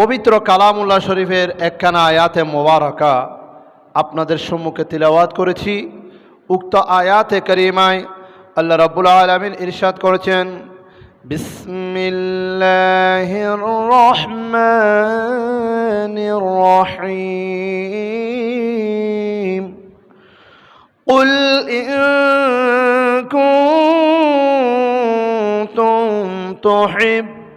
পবিত্র কালামুল্লাহ শরীফের একখানা আয়াতে মোবারকা আপনাদের সম্মুখে তিলাওয়াত করেছি উক্ত আয়াতে করিমায় আল্লাহ রাব্বুল আলমিন ইরশাদ করেছেন বিসমিল্লাহির রহমানির রহিম قل إن كنتم تحبون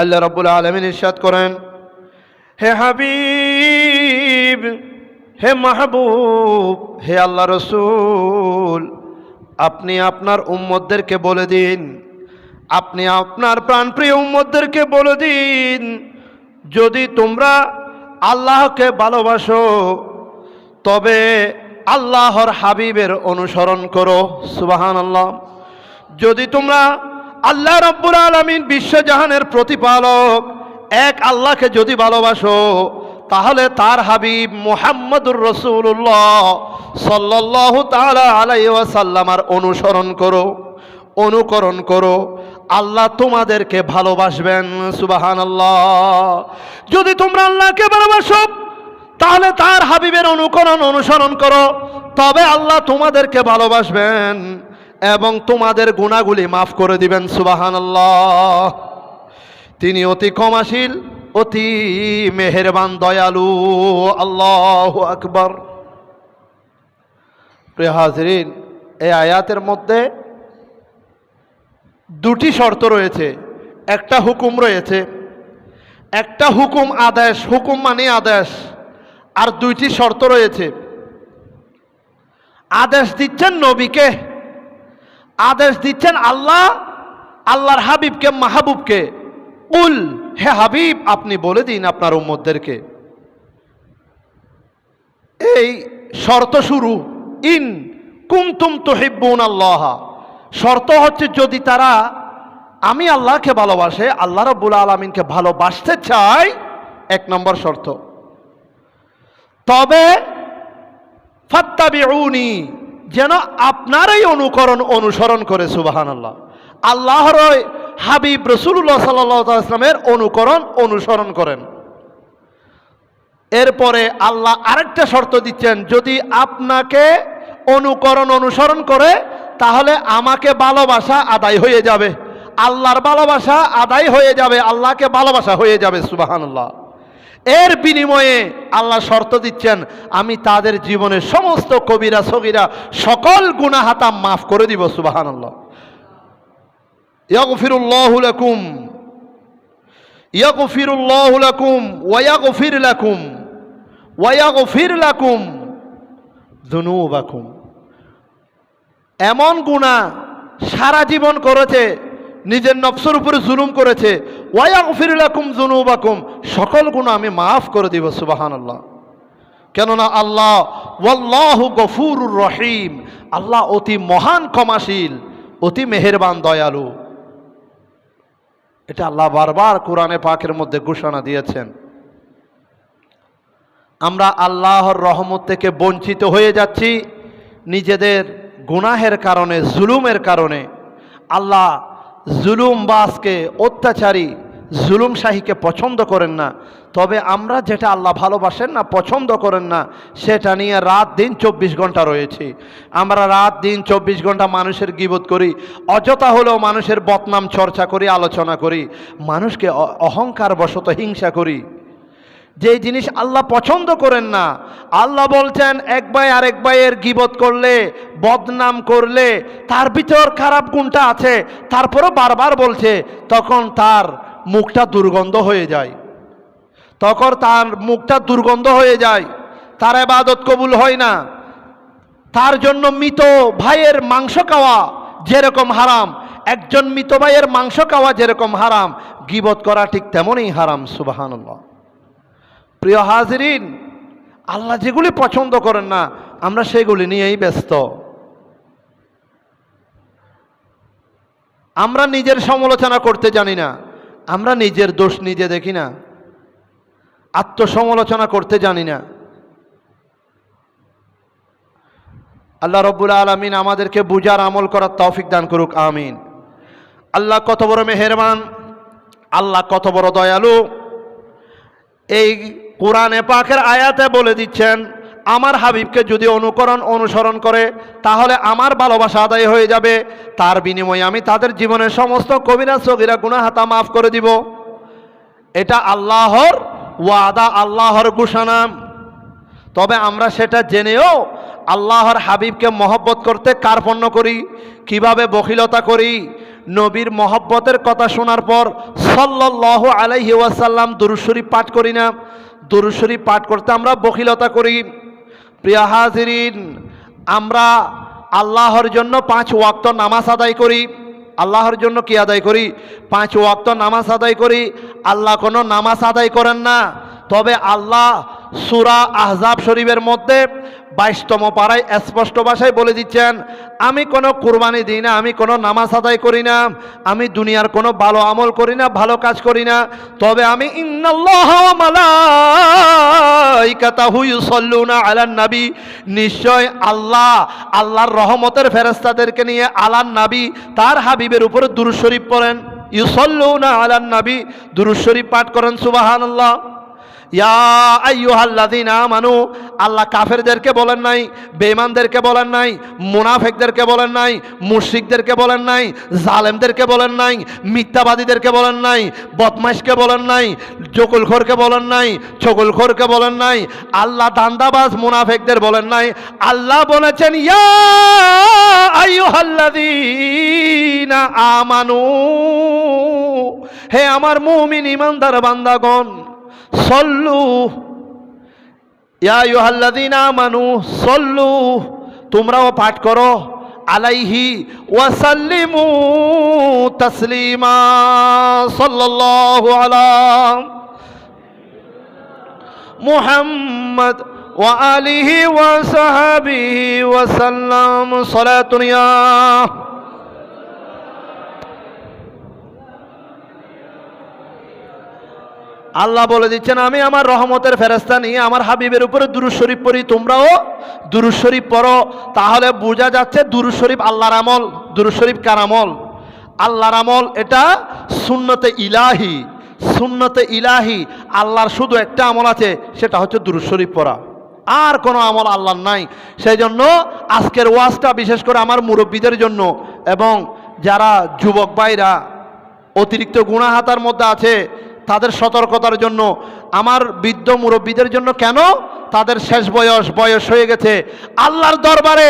আল্লাহ রাব্বুল আলামিন ইরশাদ করেন, হে হাবিব, হে মাহবুব, হে আল্লাহ রসুল, আপনি আপনার উম্মতদেরকে বলে দিন, আপনি আপনার প্রাণপ্রিয় উম্মতদেরকে বলে দিন, যদি তোমরা আল্লাহকে ভালোবাসো, তবে আল্লাহর হাবিবের অনুসরণ করো সুবাহান আল্লাহ যদি তোমরা আল্লাহ রব্বুর আলমিন বিশ্বজাহানের প্রতিপালক, এক আল্লাহকে যদি ভালোবাসো, তাহলে তার হাবিব মুহাম্মদুর রসুল্লাহ সাল্লাহ তালা আলাই ওয়াসাল্লামার অনুসরণ করো, অনুকরণ করো। আল্লাহ তোমাদেরকে ভালোবাসবেন সুবাহান আল্লাহ যদি তোমরা আল্লাহকে ভালোবাসো, তাহলে তার হাবিবের অনুকরণ, অনুসরণ করো। তবে আল্লাহ তোমাদেরকে ভালোবাসবেন। এবং তোমাদের গুণাগুলি মাফ করে দিবেন সুবাহান তিনি অতি ক্ষমাশীল, অতি মেহেরবান, দয়ালু, আল্লাহ আকবর। প্রিয় এই আয়াতের মধ্যে দুটি শর্ত রয়েছে, একটা হুকুম রয়েছে, একটা হুকুম আদেশ, হুকুম মানে আদেশ, আর দুইটি শর্ত রয়েছে। আদেশ দিচ্ছেন নবীকে আদেশ দিচ্ছেন আল্লাহ, আল্লাহর হাবিবকে, মাহবুবকে। উল হে হাবিব, আপনি বলে দিন আপনার উম্মদদেরকে এই শর্ত শুরু, ইন কুমতুম তোহিব্বুন আল্লাহ শর্ত হচ্ছে যদি তারা আমি আল্লাহকে ভালোবাসে, আল্লাহ রব্বুল আলমিনকে ভালোবাসতে চাই এক নম্বর শর্ত। তবে ফাত্তাবিউনি যেন আপনারই অনুকরণ অনুসরণ করে সুবাহান আল্লাহ আল্লাহর হাবিব রসুল্লাহ সাল্লামের অনুকরণ অনুসরণ করেন। এরপরে আল্লাহ আরেকটা শর্ত দিচ্ছেন, যদি আপনাকে অনুকরণ অনুসরণ করে, তাহলে আমাকে ভালোবাসা আদায় হয়ে যাবে। আল্লাহর ভালোবাসা আদায় হয়ে যাবে, আল্লাহকে ভালোবাসা হয়ে যাবে সুবাহান্লাহ এর বিনিময়ে আল্লাহ শর্ত দিচ্ছেন, আমি তাদের জীবনের সমস্ত কবিরা, সগিরা সকল গুনাহাতা মাফ করে দিব সুবাহান আল্লাহ ইয়াগফিরুল্লাহু লাকুম ইয়াগফিরুল্লাহু লাকুম, ওয়া ইয়াগফির লাকুম যুনুবাকুম এমন গুনাহ সারা জীবন করেছে নিজের নফসের উপরে জুলুম করেছে। ওয়াইয়াগফিরুলাকুম যুনুবাকুম। সকল গুণ আমি মাফ করে দিব সুবাহান আল্লাহ কেননা আল্লাহ ওয়াল্লাহু গফুরুর রহিম। আল্লাহ অতি মহান ক্ষমাশীল, অতি মেহেরবান, দয়ালু। এটা আল্লাহ বারবার কোরআনে পাকের মধ্যে ঘোষণা দিয়েছেন। আমরা আল্লাহর রহমত থেকে বঞ্চিত হয়ে যাচ্ছি নিজেদের গুনাহের কারণে, জুলুমের কারণে। আল্লাহ জুলুম অত্যাচারী, জুলুম শাহীকে পছন্দ করেন না। তবে আমরা যেটা আল্লাহ ভালোবাসেন না, পছন্দ করেন না, সেটা নিয়ে রাত দিন চব্বিশ ঘণ্টা রয়েছে। আমরা রাত দিন চব্বিশ ঘণ্টা মানুষের গিবোধ করি, অযথা হলেও মানুষের বদনাম চর্চা করি, আলোচনা করি, মানুষকে অহংকার বশত হিংসা করি। যে জিনিস আল্লাহ পছন্দ করেন না, আল্লাহ বলছেন, এক ভাই আরেক ভাইয়ের গিবত করলে, বদনাম করলে, তার ভিতর খারাপ গুণটা আছে, তারপরও বারবার বলছে, তখন তার মুখটা দুর্গন্ধ হয়ে যায়। তখন তার মুখটা দুর্গন্ধ হয়ে যায়, তার এবাদত কবুল হয় না। তার জন্য মৃত ভাইয়ের মাংস খাওয়া যেরকম হারাম, একজন মৃত ভাইয়ের মাংস খাওয়া যেরকম হারাম, গিবত করা ঠিক তেমনই হারাম, সুবাহানুল্লাহ। প্রিয় হাজরিন, আল্লাহ যেগুলি পছন্দ করেন না, আমরা সেগুলি নিয়েই ব্যস্ত। আমরা নিজের সমালোচনা করতে জানি না, আমরা নিজের দোষ নিজে দেখি না, আত্মসমালোচনা করতে জানি না। আল্লাহ রব্বুল আলমিন আমাদেরকে বুজার আমল করার তৌফিক দান করুক, আমিন। আল্লাহ কত বড় মেহেরবান, আল্লাহ কত বড় দয়ালু। এই কোরআনে পাকের আয়াতে বলে দিচ্ছেন, আমার হাবিবকে যদি অনুকরণ অনুসরণ করে, তাহলে আমার ভালোবাসা আদায় হয়ে যাবে। তার বিনিময়ে আমি তাদের জীবনের সমস্ত কবিরা, সগিরা, গুনাহাতা মাফ করে দিব। এটা আল্লাহর ওয়াদা, আল্লাহর ঘোষণা। তবে আমরা সেটা জেনেও আল্লাহর হাবিবকে মহব্বত করতে কার্পণ্য করি, কীভাবে বখিলতা করি। নবীর মহব্বতের কথা শোনার পর সল্লাহ আলাইহি ওয়াসাল্লাম দুরুশরী পাঠ করি না। দুরুশরী পাঠ করতে আমরা বকিলতা করি। প্রিয় হাজিরিন, আমরা আল্লাহর জন্য পাঁচ ওয়াক্ত নামাজ আদায় করি। আল্লাহর জন্য কি আদায় করি? পাঁচ ওয়াক্ত নামাজ আদায় করি। আল্লাহ কোনো নামাজ আদায় করেন না। তবে আল্লাহ সুরা আহজাব শরীফের মধ্যে বাইশতম পাড়ায় স্পষ্ট ভাষায় বলে দিচ্ছেন, আমি কোনো কুরবানি দিই না, আমি কোনো নামাজ আদায় করি না, আমি দুনিয়ার কোনো ভালো আমল করি না, ভালো কাজ করি না, তবে আমি নবী। নিশ্চয় আল্লাহ, আল্লাহর রহমতের ফেরেস্তাদেরকে নিয়ে আলান নবী, তার হাবিবের উপরে দুরুশরীফ পড়েন। ইউসল্লুনা আলান নবী দুরুশরীফ পাঠ করেন সুবাহান ইয়া মানু আল্লাহ কাফেরদেরকে বলেন নাই বেঈমানদেরকে বলেন নাই মুনাফেকদেরকে বলেন নাই মুশরিকদেরকে বলেন নাই জালেমদেরকে বলেন নাই মিথ্যাবাদীদেরকে বলেন নাই বদমাইশকে বলেন নাই জকুলখোরকে বলেন নাই চকুলখোরকে বলেন নাই আল্লাহ দান্দাবাজ মুনাফেকদের বলেন নাই আল্লাহ বলেছেন ইয়া আমানু হে আমার মুমিন ইমানদার বান্দাগণ সল্লু। ইয়া ইহাল্লাদিনা মানু সল্লু। তোমরাও পাঠ করো। আলাইহি ওয়াসাল্লিমু তসলিমা। সাল্লাল্লাহু আলা মুহাম্মদ ওয়া আলিহি ওয়া সাহাবিহি ওয়া সাল্লাম সালাতুন ইয়া আল্লাহ বলে দিচ্ছেন, আমি আমার রহমতের ফেরস্তা নিয়ে আমার হাবিবের উপরে দুরুজ শরীফ পড়ি, তোমরাও দুরুজ শরীফ পড়ো। তাহলে বোঝা যাচ্ছে দুরুজ শরীফ আল্লাহর আমল। দুরুজ শরীফ কার আমল? আল্লাহর আমল এটা সুন্নতে ইলাহি সুন্নতে ইলাহি। আল্লাহর শুধু একটা আমল আছে, সেটা হচ্ছে দুরুজ শরীফ পড়া। আর কোনো আমল আল্লাহর নাই। সেই জন্য আজকের ওয়াজটা বিশেষ করে আমার মুরব্বীদের জন্য এবং যারা যুবক ভাইরা অতিরিক্ত গুণাহাতার মধ্যে আছে তাদের সতর্কতার জন্য, আমার বৃদ্ধ মুরব্বীদের জন্য কেন? তাদের শেষ বয়স বয়স হয়ে গেছে। আল্লাহর দরবারে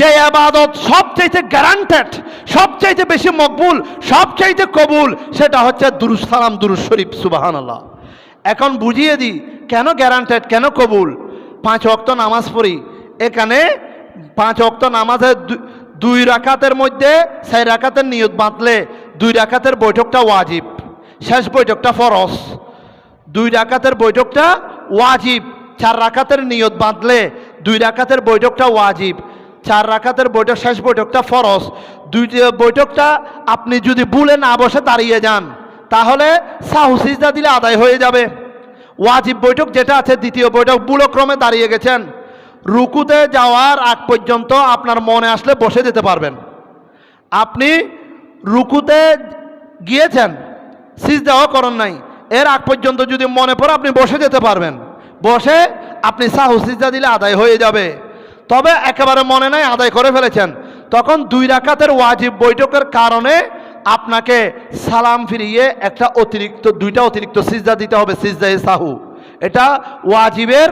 যে আবাদত সবচাইতে গ্যারান্টেড সবচাইতে বেশি মকবুল, সবচাইতে কবুল, সেটা হচ্ছে দুরুস সালাম, দুরুস শরীফ সুবাহান আল্লাহ এখন বুঝিয়ে দিই, কেন গ্যারান্টেড কেন কবুল? পাঁচ অক্ত নামাজ পড়ি, এখানে পাঁচ অক্ত নামাজের দুই রাকাতের মধ্যে সেই রাকাতের নিয়ত বাঁধলে, দুই রাকাতের বৈঠকটা ওয়াজিব। শেষ বৈঠকটা ফরস দুই রাকাতের বৈঠকটা ওয়াজিব, চার রাকাতের নিয়ত বাঁধলে দুই রাকাতের বৈঠকটা ওয়াজিব, চার রাকাতের বৈঠক, শেষ বৈঠকটা ফরস দুই বৈঠকটা আপনি যদি ভুলে না বসে দাঁড়িয়ে যান, তাহলে সাহুসিজা দিলে আদায় হয়ে যাবে। ওয়াজিব বৈঠক যেটা আছে, দ্বিতীয় বৈঠক বুলক্রমে দাঁড়িয়ে গেছেন। রুকুতে যাওয়ার আগ পর্যন্ত আপনার মনে আসলে বসে যেতে পারবেন। আপনি রুকুতে গিয়েছেন সিজদাও করেন নাই। এর আগ পর্যন্ত যদি মনে পড়ে, আপনি বসে যেতে পারবেন। বসে আপনি সাহু সিজদা দিলে আদায় হয়ে যাবে। তবে একেবারে মনে নাই আদায় করে ফেলেছেন। তখন দুই রাকাতের ওয়াজিব বৈঠকের কারণে আপনাকে সালাম ফিরিয়ে একটা অতিরিক্ত, দুইটা অতিরিক্ত সিজদা দিতে হবে, সিজদায়ে সাহু। এটা ওয়াজিবের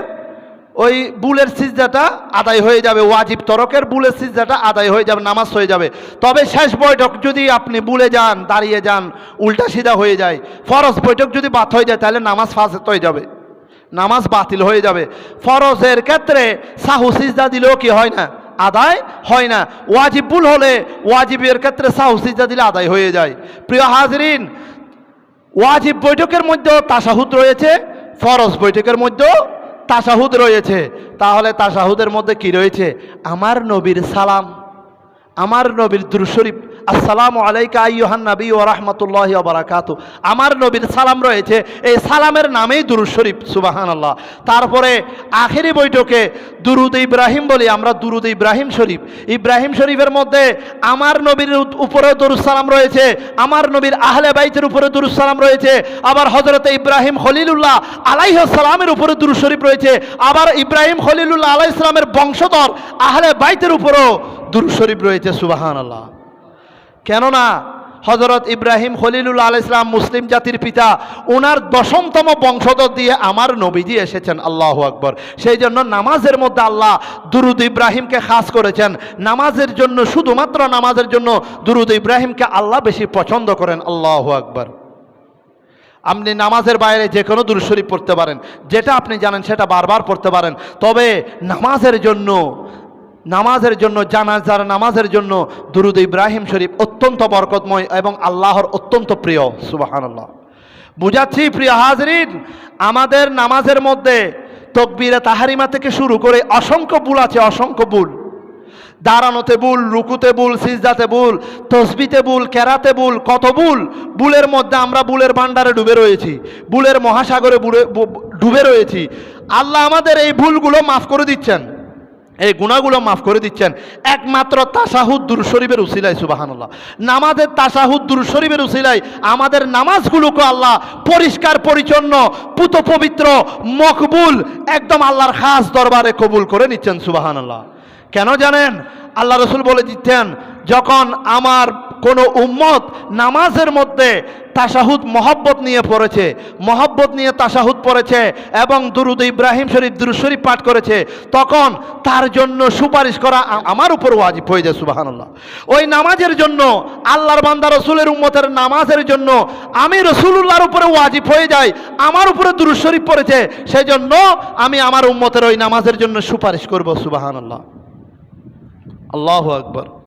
ওই বুলের সিজদাটা আদায় হয়ে যাবে, ওয়াজিব তরকের বুলের সিজদাটা আদায় হয়ে যাবে, নামাজ হয়ে যাবে। তবে শেষ বৈঠক যদি আপনি বুলে যান, দাঁড়িয়ে যান, উল্টা সিধা হয়ে যায়, ফরজ বৈঠক যদি বাদ হয়ে যায়, তাহলে নামাজ ফাঁসেত হয়ে যাবে। নামাজ বাতিল হয়ে যাবে। ফরজের ক্ষেত্রে সাহু সিজদা দিলেও কি হয় না? আদায় হয় না। ওয়াজিব বুল হলে ওয়াজিবের ক্ষেত্রে সাহু সিজদা দিলে আদায় হয়ে যায়। প্রিয় হাজরিন, ওয়াজিব বৈঠকের মধ্যেও তাসাহুদ রয়েছে, ফরজ বৈঠকের মধ্যেও তাসাহুদ রয়েছে। তাহলে তাসাহুদের মধ্যে কি রয়েছে? আমার নবীর সালাম আমার নবীর দুরুশরীফ। আসসালামু আলাইকা আইয়ুহান নবী ও রহমতুল্লাহ বারাকাতু। আমার নবীর সালাম রয়েছে, এই সালামের নামেই দুরুদ শরীফ সুবাহান আল্লাহ তারপরে আখেরি বৈঠকে দুরুদ ইব্রাহিম বলি আমরা, দুরুদ ইব্রাহিম শরীফ। ইব্রাহিম শরীফের মধ্যে আমার নবীর উত- উপরে দুরুদ সালাম রয়েছে, আমার নবীর আহলে বাইতের উপরে দুরুদ সালাম রয়েছে, আবার হজরতে ইব্রাহিম খলিলুল্লাহ আলাইহ সালামের উপরে দুরুদ শরীফ রয়েছে, আবার ইব্রাহিম খলিলুল্লাহ আলাইহ সালামের বংশধর আহলে বাইতের উপরেও দুরুদ শরীফ রয়েছে সুবাহান আল্লাহ কেননা হজরত ইব্রাহিম খলিলুল আল ইসলাম মুসলিম জাতির পিতা ওনার দশমতম বংশধর দিয়ে আমার নবীজি এসেছেন, আল্লাহ আকবর। সেই জন্য নামাজের মধ্যে আল্লাহ দুরুদ ইব্রাহিমকে খাস করেছেন। নামাজের জন্য, শুধুমাত্র নামাজের জন্য দুরুদ ইব্রাহিমকে আল্লাহ বেশি পছন্দ করেন, আল্লাহ আকবর। আপনি নামাজের বাইরে যে কোনো দুরুদ শরীফ পড়তে পারেন, যেটা আপনি জানেন সেটা বারবার পড়তে পারেন। তবে নামাজের জন্য নামাজের জন্য, জানাজার নামাজের জন্য দুরুদ ইব্রাহিম শরীফ অত্যন্ত বরকতময় এবং আল্লাহর অত্যন্ত প্রিয়, সুবাহানাল্লাহ। বুঝাচ্ছি, প্রিয় হাজরিন, আমাদের নামাজের মধ্যে তকবিরে তাহারিমা থেকে শুরু করে অসংখ্য ভুল আছে, অসংখ্য ভুল। দাঁড়ানোতে ভুল, রুকুতে ভুল, সিজদাতে ভুল, তসবিতে ভুল, কেরাতে ভুল, কত ভুল বুলের মধ্যে আমরা বুলের ভাণ্ডারে ডুবে রয়েছি বুলের মহাসাগরে ডুবে রয়েছি। আল্লাহ আমাদের এই ভুলগুলো মাফ করে দিচ্ছেন। এই গুণাগুলো মাফ করে দিচ্ছেন। একমাত্র তাসাহুদ দুর শরীফের উসিলাই সুবাহানুল্লাহ। নামাজের তাসাহুদ দুর শরীফের উসিলাই আমাদের নামাজগুলোকে আল্লাহ পরিষ্কার, পরিচ্ছন্ন, পুত পবিত্র, মকবুল, একদম আল্লাহর খাস দরবারে কবুল করে নিচ্ছেন, সুবাহানুল্লাহ। কেন জানেন? আল্লাহ রসুল বলে দিচ্ছেন যখন আমার কোনো উম্মত নামাজের মধ্যে তাসাহুদ মহব্বত নিয়ে পড়েছে, মহব্বত নিয়ে তাসাহুদ পড়েছে এবং দুরুদ ইব্রাহিম শরীফ, দুরুদ শরীফ পাঠ করেছে, তখন তার জন্য সুপারিশ করা আমার উপর ওয়াজিব হয়ে যায় সুবাহান্লাহ ওই নামাজের জন্য, আল্লাহর বান্দা রসুলের উম্মতের নামাজের জন্য আমি রসুল্লাহর উপরে ওয়াজিব হয়ে যাই, আমার উপরে দুরুদ শরীফ পড়েছে সেই জন্য আমি আমার উম্মতের ওই নামাজের জন্য সুপারিশ করব সুবাহান্লাহ আল্লাহ আকবর।